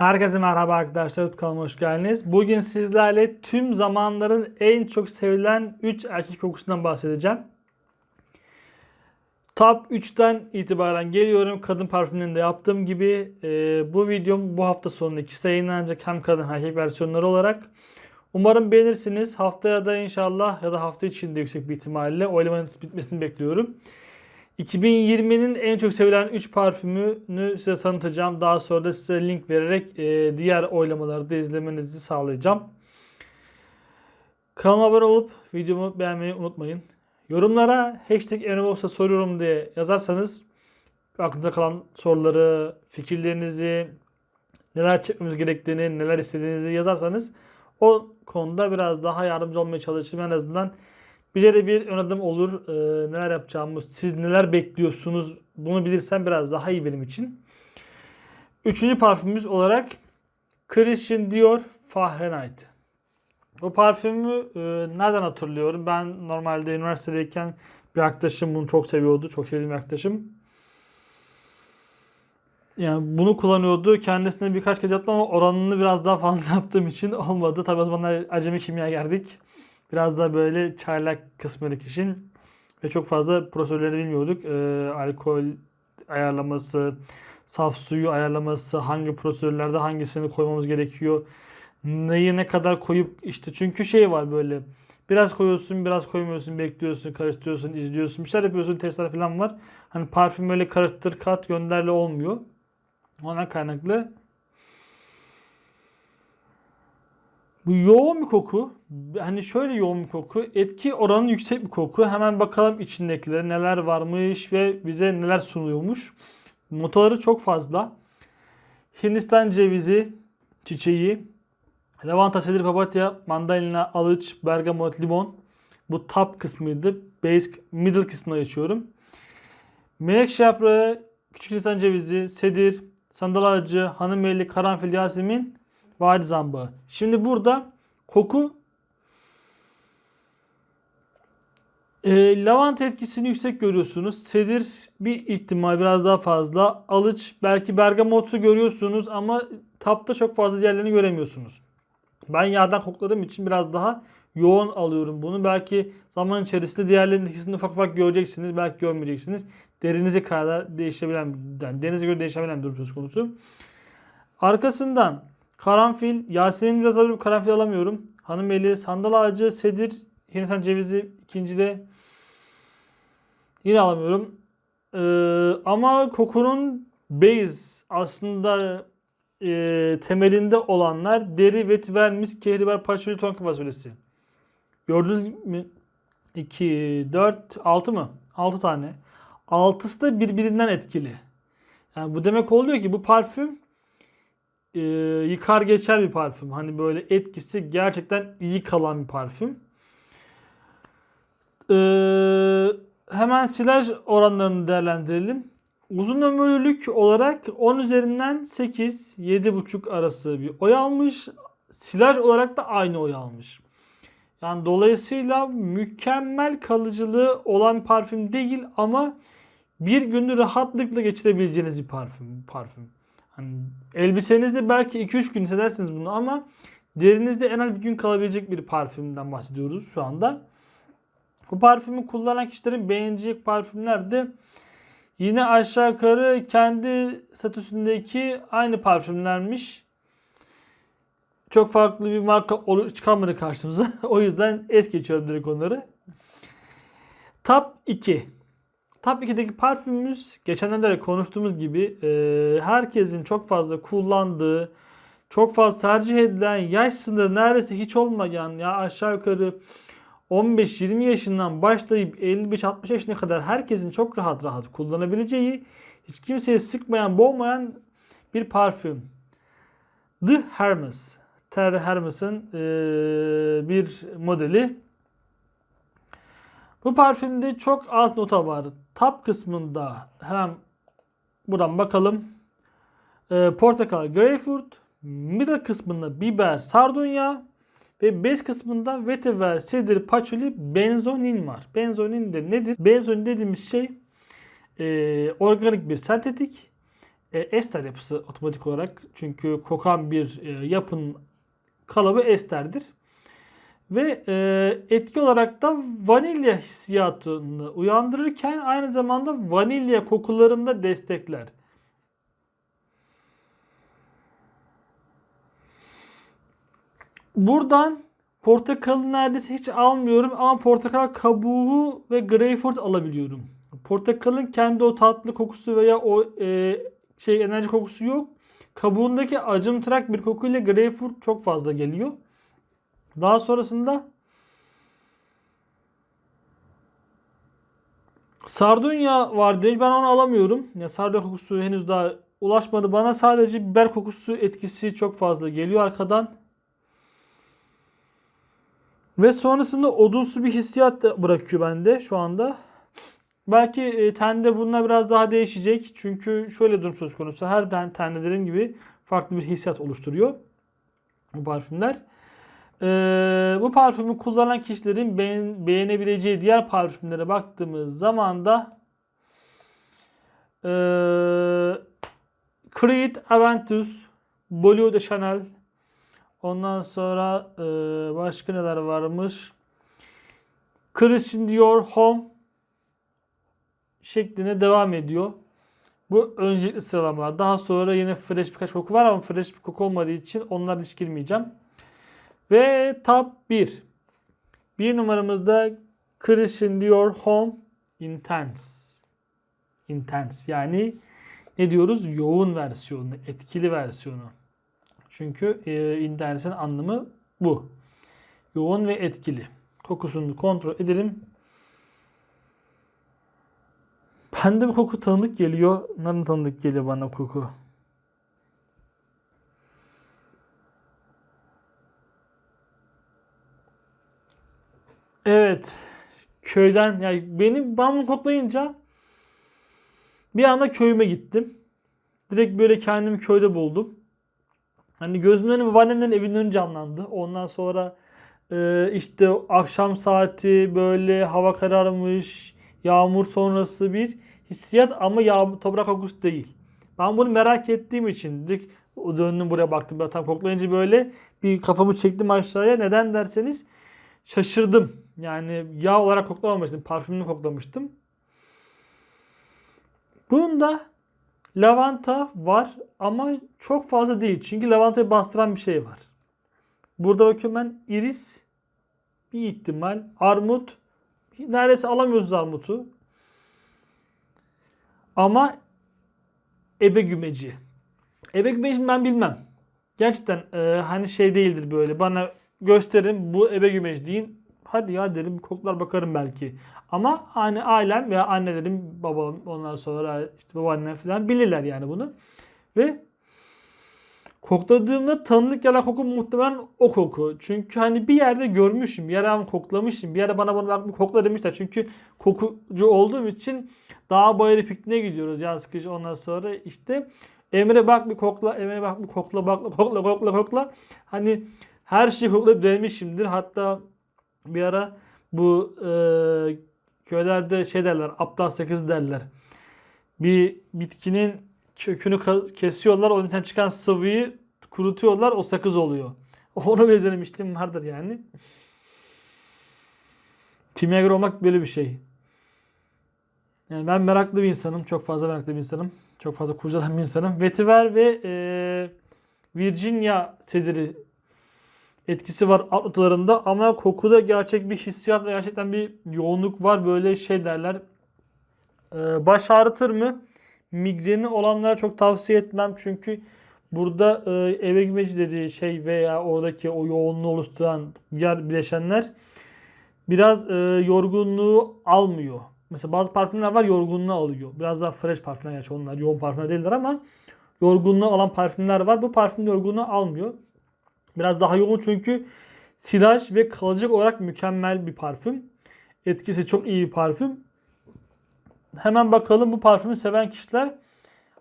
Herkese merhaba arkadaşlar. YouTube kanalıma hoş geldiniz. Bugün sizlerle tüm zamanların en çok sevilen 3 erkek kokusundan bahsedeceğim. Top 3'ten itibaren geliyorum. Kadın parfümlerinde yaptığım gibi e, bu videom bu hafta sonunda ikisi yayınlanacak. Hem kadın hem erkek versiyonları olarak. Umarım beğenirsiniz. Haftaya da inşallah ya da hafta içinde yüksek bir ihtimalle oylamanın bitmesini bekliyorum. 2020'nin en çok sevilen 3 parfümünü size tanıtacağım. Daha sonra da size link vererek e, diğer oylamaları da izlemenizi sağlayacağım. Kanalıma abone olup videomu beğenmeyi unutmayın. Yorumlara hashtag Enobox'a soruyorum diye yazarsanız aklınıza kalan soruları, fikirlerinizi, neler çekmemiz gerektiğini, neler istediğinizi yazarsanız o konuda biraz daha yardımcı olmaya çalışırım. En azından bize de bir ön adım olur. Ee, neler yapacağımız, siz neler bekliyorsunuz bunu bilirsem biraz daha iyi benim için. Üçüncü parfümümüz olarak Christian Dior Fahrenheit. Bu parfümü e, nereden hatırlıyorum? Ben normalde üniversitedeyken bir arkadaşım bunu çok seviyordu. Çok sevdiğim bir arkadaşım. Yani bunu kullanıyordu. Kendisine birkaç kez yaptım ama oranını biraz daha fazla yaptığım için olmadı. Tabii o zamanlar acemi kimya geldik. Biraz da böyle çaylak kısmındaki işin ve çok fazla prosedürleri bilmiyorduk. Ee, alkol ayarlaması, saf suyu ayarlaması, hangi prosedürlerde hangisini koymamız gerekiyor. Neyi ne kadar koyup işte çünkü şey var böyle biraz koyuyorsun biraz koymuyorsun bekliyorsun karıştırıyorsun izliyorsun bir şeyler yapıyorsun testler falan var. Hani parfüm böyle karıştır kat gönderle olmuyor. Ona kaynaklı Bu yoğun bir koku. Hani şöyle yoğun bir koku. Etki oranı yüksek bir koku. Hemen bakalım içindekilere neler varmış ve bize neler sunuluyormuş. Notaları çok fazla. Hindistan cevizi, çiçeği, lavanta, sedir, papatya, mandalina, alıç, bergamot, limon. Bu top kısmıydı. Base, middle kısmına geçiyorum. Menekşe yaprağı, küçük Hindistan cevizi, sedir, sandal ağacı, hanımeli, karanfil, yasemin, Vadi zambağı. Şimdi burada koku e, lavanta etkisini yüksek görüyorsunuz. Sedir bir ihtimal biraz daha fazla. Alıç belki bergamotu görüyorsunuz ama tapta çok fazla diğerlerini göremiyorsunuz. Ben yerden kokladığım için biraz daha yoğun alıyorum bunu. Belki zaman içerisinde diğerlerinin ikisini ufak ufak göreceksiniz. Belki görmeyeceksiniz. Derinize kadar değişebilen, yani derinize göre değişebilen bir durum söz konusu. Arkasından Karanfil, Yasemin biraz alıyorum. Karanfil alamıyorum. Hanımeli, sandal ağacı, sedir, Hindistan cevizi ikincide. Yine alamıyorum. Ee, ama kokunun base aslında e, temelinde olanlar deri, vetiver, misk, kehribar, paçuli, tonka fasulyesi. Gördünüz mü? 2, 4, 6 mı? 6 tane. Altısı da birbirinden etkili. Yani bu demek oluyor ki bu parfüm e, yıkar geçer bir parfüm. Hani böyle etkisi gerçekten iyi kalan bir parfüm. E, hemen silaj oranlarını değerlendirelim. Uzun ömürlülük olarak 10 üzerinden 8, 7,5 arası bir oy almış. Silaj olarak da aynı oy almış. Yani dolayısıyla mükemmel kalıcılığı olan parfüm değil ama bir günü rahatlıkla geçirebileceğiniz bir parfüm. parfüm. Hani elbisenizde belki 2-3 gün hissedersiniz bunu ama derinizde en az bir gün kalabilecek bir parfümden bahsediyoruz şu anda. Bu parfümü kullanan kişilerin beğenecek parfümler de yine aşağı yukarı kendi statüsündeki aynı parfümlermiş. Çok farklı bir marka çıkamadı karşımıza. o yüzden es geçiyorum direkt onları. Top 2. Top 2'deki parfümümüz geçenlerde de konuştuğumuz gibi e, herkesin çok fazla kullandığı, çok fazla tercih edilen, yaş sınırı neredeyse hiç olmayan ya aşağı yukarı 15-20 yaşından başlayıp 55-60 yaşına kadar herkesin çok rahat rahat kullanabileceği, hiç kimseye sıkmayan, boğmayan bir parfüm. The Hermes. Terry Hermes'in e, bir modeli. Bu parfümde çok az nota var. Top kısmında hemen buradan bakalım. E, portakal, greyfurt. Middle kısmında biber, sardunya. Ve base kısmında vetiver, sedir, paçuli, benzonin var. Benzonin de nedir? Benzonin dediğimiz şey e, organik bir sentetik. e, ester yapısı otomatik olarak. Çünkü kokan bir e, yapının kalıbı esterdir. Ve e, etki olarak da vanilya hissiyatını uyandırırken aynı zamanda vanilya kokularını da destekler. Buradan portakalı neredeyse hiç almıyorum ama portakal kabuğu ve greyfurt alabiliyorum. Portakalın kendi o tatlı kokusu veya o e, şey enerji kokusu yok. Kabuğundaki acımtırak bir kokuyla greyfurt çok fazla geliyor. Daha sonrasında sardunya var diye ben onu alamıyorum. Ya sardunya kokusu henüz daha ulaşmadı bana. Sadece biber kokusu etkisi çok fazla geliyor arkadan. Ve sonrasında odunsu bir hissiyat bırakıyor bende şu anda. Belki e, tende bununla biraz daha değişecek. Çünkü şöyle durum söz konusu. Her ten, tende dediğim gibi farklı bir hissiyat oluşturuyor. Bu parfümler. Ee, bu parfümü kullanan kişilerin beğen, beğenebileceği diğer parfümlere baktığımız zaman da ee, Creed Aventus, Bleu de Chanel, ondan sonra ee, başka neler varmış? Christian Dior Home şeklinde devam ediyor. Bu öncelikli sıralamalar. Daha sonra yine fresh birkaç koku var ama fresh bir koku olmadığı için onlara hiç girmeyeceğim. Ve top 1. Bir numaramızda Christian Dior Home Intense. Intense yani ne diyoruz? Yoğun versiyonu, etkili versiyonu. Çünkü e, Intense'in anlamı bu. Yoğun ve etkili. Kokusunu kontrol edelim. Bende bir koku tanıdık geliyor. Nereden tanıdık geliyor bana koku? Evet. Köyden yani benim ben bunu koklayınca bir anda köyüme gittim. Direkt böyle kendimi köyde buldum. Hani gözümün önü babaannemlerin evinin önü canlandı. Ondan sonra e, işte akşam saati böyle hava kararmış, yağmur sonrası bir hissiyat ama yağmur, toprak kokusu değil. Ben bunu merak ettiğim için direkt döndüm buraya baktım. Ben tam koklayınca böyle bir kafamı çektim aşağıya. Neden derseniz şaşırdım. Yani yağ olarak koklamamıştım. Parfümünü koklamıştım. Bunda lavanta var ama çok fazla değil. Çünkü lavantayı bastıran bir şey var. Burada bakıyorum ben iris bir ihtimal. Armut neredeyse alamıyoruz armutu. Ama ebe gümeci. Ebe gümeci ben bilmem. Gerçekten e, hani şey değildir böyle. Bana gösterin bu ebe gümeci deyin. Hadi ya derim koklar bakarım belki. Ama hani ailem veya annelerim, babam ondan sonra işte babaannem falan bilirler yani bunu. Ve kokladığımda tanıdık gelen koku muhtemelen o koku. Çünkü hani bir yerde görmüşüm, bir yere koklamışım, bir yere bana bunu bak kokla demişler. Çünkü kokucu olduğum için dağ bayırı pikniğe gidiyoruz yaz kış ondan sonra işte Emre bak bir kokla, Emre bak bir kokla, bakla, kokla, kokla, kokla. Hani her şeyi koklayıp denemişimdir. Hatta bir ara bu e, köylerde şey derler, aptal sakız derler. Bir bitkinin kökünü kesiyorlar, onun içinden çıkan sıvıyı kurutuyorlar, o sakız oluyor. Onu bile denemiştim vardır yani. Kimyager olmak böyle bir şey. Yani ben meraklı bir insanım. Çok fazla meraklı bir insanım. Çok fazla kurcalayan bir insanım. Vetiver ve e, Virginia sediri etkisi var alt notalarında ama kokuda gerçek bir hissiyat ve gerçekten bir yoğunluk var. Böyle şey derler. E, baş ağrıtır mı? Migreni olanlara çok tavsiye etmem. Çünkü burada e, eve gümeci dediği şey veya oradaki o yoğunluğu oluşturan diğer bileşenler biraz e, yorgunluğu almıyor. Mesela bazı parfümler var yorgunluğu alıyor. Biraz daha fresh parfümler gerçi onlar yoğun parfümler değiller ama yorgunluğu alan parfümler var. Bu parfüm yorgunluğu almıyor. Biraz daha yoğun çünkü silaj ve kalıcı olarak mükemmel bir parfüm. Etkisi çok iyi bir parfüm. Hemen bakalım bu parfümü seven kişiler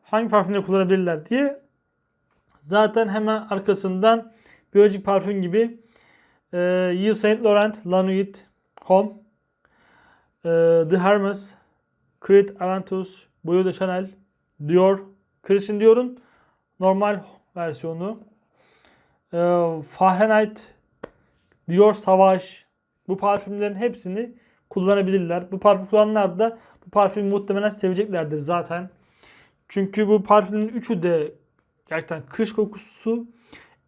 hangi parfümleri kullanabilirler diye. Zaten hemen arkasından biyolojik parfüm gibi e, Yves Saint Laurent, La Nuit, Home, e, The Hermes, Creed Aventus, Bleu de Chanel, Dior, Christian Dior'un normal versiyonu. Ee, Fahrenheit, Dior Sauvage. Bu parfümlerin hepsini kullanabilirler. Bu parfüm kullananlar da bu parfümü muhtemelen seveceklerdir zaten. Çünkü bu parfümün üçü de gerçekten kış kokusu,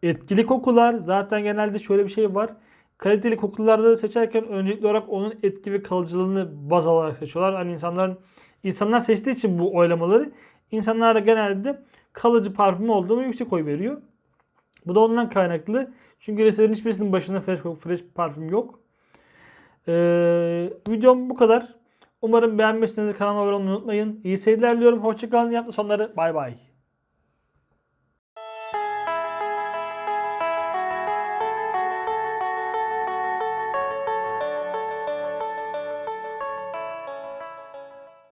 etkili kokular. Zaten genelde şöyle bir şey var. Kaliteli kokuları seçerken öncelikli olarak onun etki ve kalıcılığını baz alarak seçiyorlar. Hani insanların insanlar seçtiği için bu oylamaları insanlar genelde kalıcı parfüm olduğunu yüksek oy veriyor. Bu da ondan kaynaklı. Çünkü resimlerin hiçbirisinin başında fresh, fresh parfüm yok. Ee, videom bu kadar. Umarım beğenmişsiniz. Kanalıma abone olmayı unutmayın. İyi seyirler diliyorum. Hoşçakalın. Yaptı sonları. Bay bay.